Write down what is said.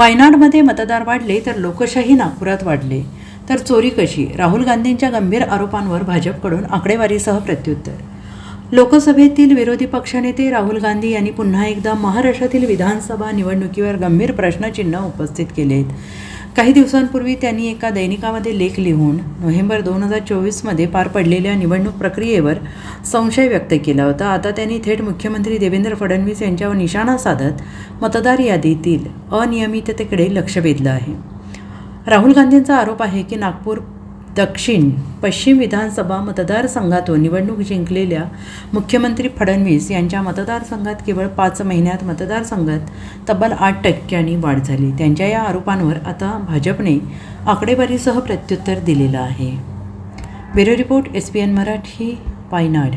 वायनाडमध्ये मतदार वाढले तर लोकशाही नागपुरात वाढले. तर चोरी कशी? राहुल गांधींच्या गंभीर आरोपांवर भाजपकडून आकडेवारीसह प्रत्युत्तर. लोकसभेतील विरोधी पक्षनेते राहुल गांधी यांनी पुन्हा एकदा महाराष्ट्रातील विधानसभा निवडणुकीवर गंभीर प्रश्नचिन्ह उपस्थित केले आहेत काही दिवसांपूर्वी त्यांनी एका दैनिकामध्ये लेख लिहून नोव्हेंबर दोन हजार चोवीसमध्ये पार पडलेल्या निवडणूक प्रक्रियेवर संशय व्यक्त केला होता. आता त्यांनी थेट मुख्यमंत्री देवेंद्र फडणवीस यांच्यावर निशाणा साधत मतदार यादीतील अनियमिततेकडे लक्ष वेधलं आहे. राहुल गांधींचा आरोप आहे की नागपूर दक्षिण पश्चिम विधानसभा मतदारसंघातून निवडणूक जिंकलेल्या मुख्यमंत्री फडणवीस यांच्या मतदारसंघात केवळ पाच महिन्यात मतदारसंघात तब्बल आठ टक्क्यांनी वाढ झाली. त्यांच्या या आरोपांवर आता भाजपने आकडेवारीसह प्रत्युत्तर दिलेलं आहे. Bureau report S P N Marathi Wayanad